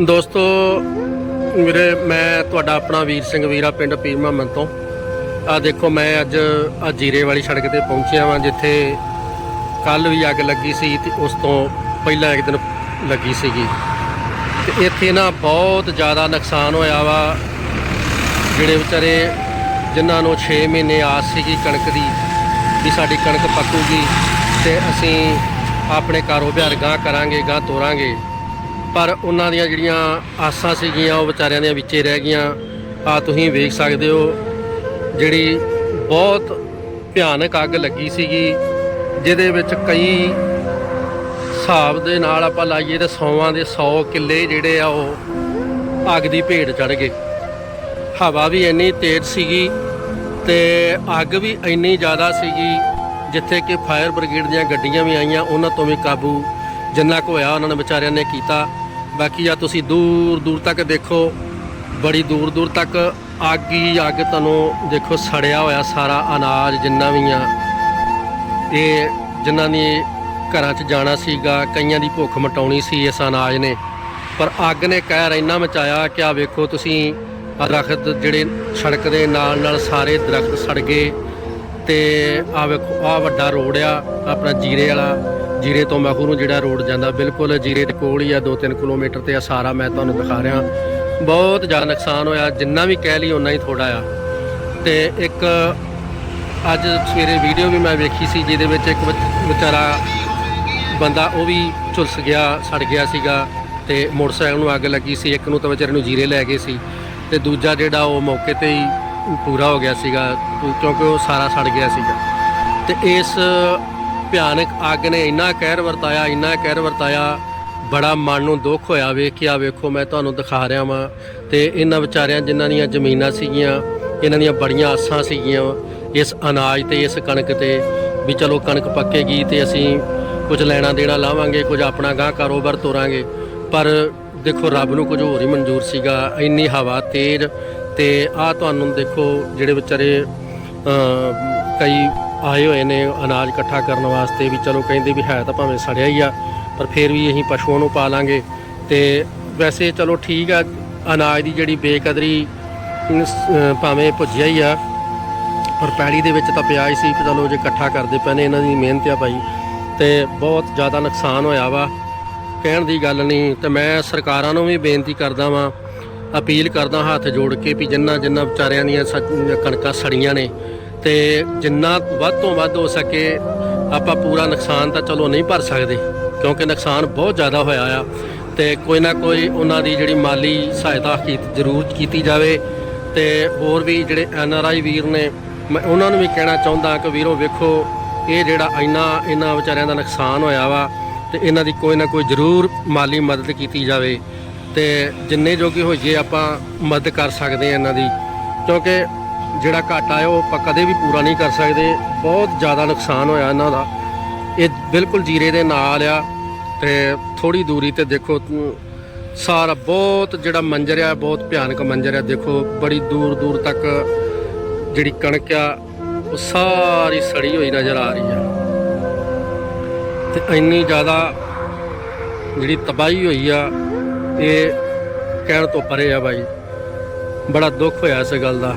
ਦੋਸਤੋ, ਵੀਰੇ, ਮੈਂ ਤੁਹਾਡਾ ਆਪਣਾ ਵੀਰ ਸਿੰਘ ਵੀਰਾ ਪਿੰਡ ਪੀਰ ਮੁਹੰਮਦ ਤੋਂ। ਆ ਦੇਖੋ, ਮੈਂ ਅੱਜ ਆ ਜੀਰੇ ਵਾਲੀ ਸੜਕ ਤੇ ਪਹੁੰਚਿਆ ਵਾਂ, ਜਿੱਥੇ ਕੱਲ ਵੀ ਅੱਗ ਲੱਗੀ ਸੀ ਤੇ ਉਸ ਤੋਂ ਪਹਿਲਾਂ ਇੱਕ ਦਿਨ ਲੱਗੀ ਸੀਗੀ। ਤੇ ਇੱਥੇ ਨਾ ਬਹੁਤ ਜ਼ਿਆਦਾ ਨੁਕਸਾਨ ਹੋਇਆ ਵਾ, ਜਿਹੜੇ ਵਿਚਾਰੇ ਜਿਨ੍ਹਾਂ ਨੂੰ 6 ਮਹੀਨੇ ਆਸ ਸੀਗੀ ਕਣਕ ਦੀ, ਵੀ ਸਾਡੀ ਕਣਕ ਪੱਕੂਗੀ ਤੇ ਅਸੀਂ ਆਪਣੇ ਕਾਰੋਬਾਰ ਗਾਂ ਕਰਾਂਗੇ ਗਾਂ ਤੋਰਾਂਗੇ। ਪਰ ਉਹਨਾਂ ਦੀਆਂ ਜਿਹੜੀਆਂ ਆਸਾਂ ਸੀਗੀਆਂ, ਉਹ ਵਿਚਾਰਿਆਂ ਦੇ ਵਿੱਚੇ ਰਹਿ ਗਈਆਂ। ਆ ਤੁਸੀਂ ਵੇਖ ਸਕਦੇ ਹੋ, ਜਿਹੜੀ ਬਹੁਤ ਭਿਆਨਕ ਅੱਗ ਲੱਗੀ ਸੀਗੀ, ਜਿਹਦੇ ਵਿੱਚ ਕਈ ਹਿਸਾਬ ਦੇ ਨਾਲ ਆਪਾਂ ਲਾਈਏ ਤਾਂ ਸੌਵਾਂ ਦੇ 100 ਕਿੱਲੇ ਜਿਹੜੇ ਆ, ਉਹ ਅੱਗ ਦੀ ਭੇਟ ਚੜ ਗਏ। ਹਵਾ ਵੀ ਇੰਨੀ ਤੇਜ਼ ਸੀਗੀ ਤੇ ਅੱਗ ਵੀ ਇੰਨੀ ਜ਼ਿਆਦਾ ਸੀਗੀ, ਜਿੱਥੇ ਕਿ ਫਾਇਰ ਬ੍ਰਿਗੇਡ ਦੀਆਂ ਗੱਡੀਆਂ ਵੀ ਆਈਆਂ, ਉਹਨਾਂ ਤੋਂ ਵੀ ਕਾਬੂ ਜਿੰਨਾ ਕੁ ਹੋਇਆ ਉਹਨਾਂ ਨੇ ਵਿਚਾਰਿਆਂ ਨੇ ਕੀਤਾ। ਬਾਕੀ ਆ ਤੁਸੀਂ ਦੂਰ ਦੂਰ ਤੱਕ ਦੇਖੋ, ਬੜੀ ਦੂਰ ਦੂਰ ਤੱਕ ਅੱਗ ਹੀ ਅੱਗ ਤੁਹਾਨੂੰ ਦੇਖੋ ਸੜਿਆ ਹੋਇਆ ਸਾਰਾ ਅਨਾਜ ਜਿੰਨਾ ਵੀ ਆ। ਇਹ ਜਿਨ੍ਹਾਂ ਨੇ ਘਰਾਂ 'ਚ ਜਾਣਾ ਸੀਗਾ, ਕਈਆਂ ਦੀ ਭੁੱਖ ਮਟਾਉਣੀ ਸੀ ਇਸ ਅਨਾਜ ਨੇ। ਪਰ ਅੱਗ ਨੇ ਕਹਿਰ ਇੰਨਾ ਮਚਾਇਆ ਕਿ ਆ ਵੇਖੋ ਤੁਸੀਂ, ਆਹ ਦਰਖਤ ਜਿਹੜੇ ਸੜਕ ਦੇ ਨਾਲ ਨਾਲ ਸਾਰੇ ਦਰਖਤ ਸੜ ਗਏ ਤੇ ਆ ਵੇਖੋ ਆ ਵੱਡਾ ਰੋਡ ਆ, ਆਪਣਾ ਜੀਰੇ ਵਾਲਾ। ਜੀਰੇ ਤੋਂ ਮਖੂ ਨੂੰ ਜਿਹੜਾ ਰੋਡ ਜਾਂਦਾ, ਬਿਲਕੁਲ ਜੀਰੇ ਦੇ ਕੋਲ ਹੀ ਆ 2-3 ਕਿਲੋਮੀਟਰ ਤੇ ਆ ਸਾਰਾ ਮੈਂ ਤੁਹਾਨੂੰ ਦਿਖਾ ਰਿਹਾ। ਬਹੁਤ ਜ਼ਿਆਦਾ ਨੁਕਸਾਨ ਹੋਇਆ, ਜਿੰਨਾ ਵੀ ਕਹਿ ਲਈ ਉਨਾ ਹੀ ਥੋੜਾ ਆ। ਤੇ ਇੱਕ ਅੱਜ ਸਵੇਰੇ ਵੀਡੀਓ ਵੀ ਮੈਂ ਵੇਖੀ ਸੀ, ਜਿਹਦੇ ਵਿੱਚ ਇੱਕ ਵਿਚਾਰਾ ਬੰਦਾ ਉਹ ਵੀ ਝੁਲਸ ਗਿਆ, ਸੜ ਗਿਆ ਸੀਗਾ ਤੇ ਮੋਟਰਸਾਈਕਲ ਨੂੰ ਅੱਗ ਲੱਗੀ ਸੀ, ਇੱਕ ਨੂੰ ਤਾਂ ਵਿਚਾਰੇ ਨੂੰ ਜੀਰੇ ਲੈ ਗਏ ਸੀ ਤੇ ਦੂਜਾ ਜਿਹੜਾ ਉਹ ਮੌਕੇ ਤੇ ਹੀ ਪੂਰਾ ਹੋ ਗਿਆ ਸੀਗਾ ਕਿਉਂਕਿ ਉਹ ਸਾਰਾ ਸੜ ਗਿਆ ਸੀਗਾ। ਤੇ ਇਸ ਭਿਆਨਕ ਅੱਗ ਨੇ ਇੰਨਾ ਕਹਿਰ ਵਰਤਾਇਆ, ਇੰਨਾ ਕਹਿਰ ਵਰਤਾਇਆ, ਬੜਾ ਮਨ ਨੂੰ ਦੁੱਖ ਹੋਇਆ। ਵੇਖਿਆ ਵੇਖੋ, ਮੈਂ ਤੁਹਾਨੂੰ ਦਿਖਾ ਰਿਹਾ ਵਾਂ। ਤੇ ਇਹਨਾਂ ਵਿਚਾਰਿਆਂ ਜਿਨ੍ਹਾਂ ਦੀਆਂ ਜ਼ਮੀਨਾਂ ਸੀਗੀਆਂ, ਇਹਨਾਂ ਦੀਆਂ ਬੜੀਆਂ ਆਸਾਂ ਸੀਗੀਆਂ, ਇਸ ਅਨਾਜ ਤੇ, ਇਸ ਕਣਕ ਤੇ, ਵੀ ਚਲੋ ਕਣਕ ਪੱਕੇਗੀ ਤੇ ਅਸੀਂ ਕੁਝ ਲੈਣਾ ਦੇਣਾ ਲਾਵਾਂਗੇ, ਕੁਝ ਆਪਣਾ ਗਾਂ ਕਾਰੋਬਾਰ ਤੋਰਾਂਗੇ। ਪਰ ਦੇਖੋ, ਰੱਬ ਨੂੰ ਕੁਝ ਹੋਰ ਹੀ ਮਨਜ਼ੂਰ ਸੀਗਾ। ਇੰਨੀ ਹਵਾ, ਤੇਜ਼ ਤੇ ਆ ਤੁਹਾਨੂੰ ਦੇਖੋ, ਜਿਹੜੇ ਵਿਚਾਰੇ ਕਈ ਆਏ ਹੋਏ ਨੇ ਅਨਾਜ ਇਕੱਠਾ ਕਰਨ ਵਾਸਤੇ ਵੀ ਚਲੋ ਕਹਿੰਦੇ ਵੀ ਹੈ ਤਾਂ ਭਾਵੇਂ ਸੜਿਆ ਹੀ ਆ, ਪਰ ਫਿਰ ਵੀ ਅਸੀਂ ਪਸ਼ੂਆਂ ਨੂੰ ਪਾ ਲਾਂਗੇ। ਤੇ ਵੈਸੇ ਚਲੋ ਠੀਕ ਆ, ਅਨਾਜ ਦੀ ਜਿਹੜੀ ਬੇਕਦਰੀ ਭਾਵੇਂ ਭੁੱਜਿਆ ਹੀ ਆ, ਪਰ ਪੈੜੀ ਦੇ ਵਿੱਚ ਤਾਂ ਪਿਆ ਹੀ ਸੀ ਚਲੋ ਜੇ ਇਕੱਠਾ ਕਰਦੇ ਪਏ ਨੇ ਇਹਨਾਂ ਦੀ ਮਿਹਨਤ ਆ ਭਾਈ। ਤੇ ਬਹੁਤ ਜ਼ਿਆਦਾ ਨੁਕਸਾਨ ਹੋਇਆ ਵਾ। ਕਹਿਣ ਦੀ ਗੱਲ ਨਹੀਂ, ਤੇ ਮੈਂ ਸਰਕਾਰਾਂ ਨੂੰ ਵੀ ਬੇਨਤੀ ਕਰਦਾ ਵਾਂ, ਅਪੀਲ ਕਰਦਾ ਹੱਥ ਜੋੜ ਕੇ ਵੀ ਜਿੰਨਾ ਜਿੰਨਾ ਵਿਚਾਰਿਆਂ ਦੀਆਂ ਸ- ਕਣਕਾਂ ਸੜੀਆਂ ਨੇ ਤੇ ਜਿੰਨਾ ਵੱਧ ਤੋਂ ਵੱਧ ਹੋ ਸਕੇ ਆਪਾਂ ਪੂਰਾ ਨੁਕਸਾਨ ਤਾਂ ਚਲੋ ਨਹੀਂ ਭਰ ਸਕਦੇ, ਕਿਉਂਕਿ ਨੁਕਸਾਨ ਬਹੁਤ ਜ਼ਿਆਦਾ ਹੋਇਆ ਆ ਤੇ ਕੋਈ ਨਾ ਕੋਈ ਉਹਨਾਂ ਦੀ ਜਿਹੜੀ ਮਾਲੀ ਸਹਾਇਤਾ ਕੀ ਜ਼ਰੂਰ ਕੀਤੀ ਜਾਵੇ ਤੇ ਹੋਰ ਵੀ ਜਿਹੜੇ ਐਨ ਆਰ ਆਈ ਵੀਰ ਨੇ, ਮੈਂ ਉਹਨਾਂ ਨੂੰ ਵੀ ਕਹਿਣਾ ਚਾਹੁੰਦਾ ਕਿ ਵੀਰੋ ਵੇਖੋ, ਇਹ ਜਿਹੜਾ ਇੰਨਾ ਇਹਨਾਂ ਵਿਚਾਰਿਆਂ ਦਾ ਨੁਕਸਾਨ ਹੋਇਆ ਵਾ ਤੇ ਇਹਨਾਂ ਦੀ ਕੋਈ ਨਾ ਕੋਈ ਜ਼ਰੂਰ ਮਾਲੀ ਮਦਦ ਕੀਤੀ ਜਾਵੇ ਤੇ ਜਿੰਨੇ ਜੋਗੇ ਹੋਈਏ ਆਪਾਂ ਮਦਦ ਕਰ ਸਕਦੇ ਆ ਇਹਨਾਂ ਦੀ, ਕਿਉਂਕਿ ਜਿਹੜਾ ਘਾਟਾ ਹੈ ਉਹ ਆਪਾਂ ਕਦੇ ਵੀ ਪੂਰਾ ਨਹੀਂ ਕਰ ਸਕਦੇ। ਬਹੁਤ ਜ਼ਿਆਦਾ ਨੁਕਸਾਨ ਹੋਇਆ ਇਹਨਾਂ ਦਾ। ਇਹ ਬਿਲਕੁਲ ਜੀਰੇ ਦੇ ਨਾਲ ਆ ਤੇ ਥੋੜੀ ਦੂਰੀ ਤੇ ਦੇਖੋ ਸਾਰਾ ਬਹੁਤ ਜਿਹੜਾ ਮੰਜ਼ਰ ਆ, ਬਹੁਤ ਭਿਆਨਕ ਮੰਜ਼ਰ ਆ। ਦੇਖੋ, ਬੜੀ ਦੂਰ ਦੂਰ ਤੱਕ ਜਿਹੜੀ ਕਣਕ ਆ, ਉਹ ਸਾਰੀ ਸੜੀ ਹੋਈ ਨਜ਼ਰ ਆ ਰਹੀ ਆ। ਤੇ ਇੰਨੀ ਜ਼ਿਆਦਾ ਜਿਹੜੀ ਤਬਾਹੀ ਹੋਈ ਆ, ਇਹ ਕਹਿਣ ਤੋਂ ਪਰੇ ਆ ਬਾਈ। ਬੜਾ ਦੁੱਖ ਹੋਇਆ ਇਸ ਗੱਲ ਦਾ।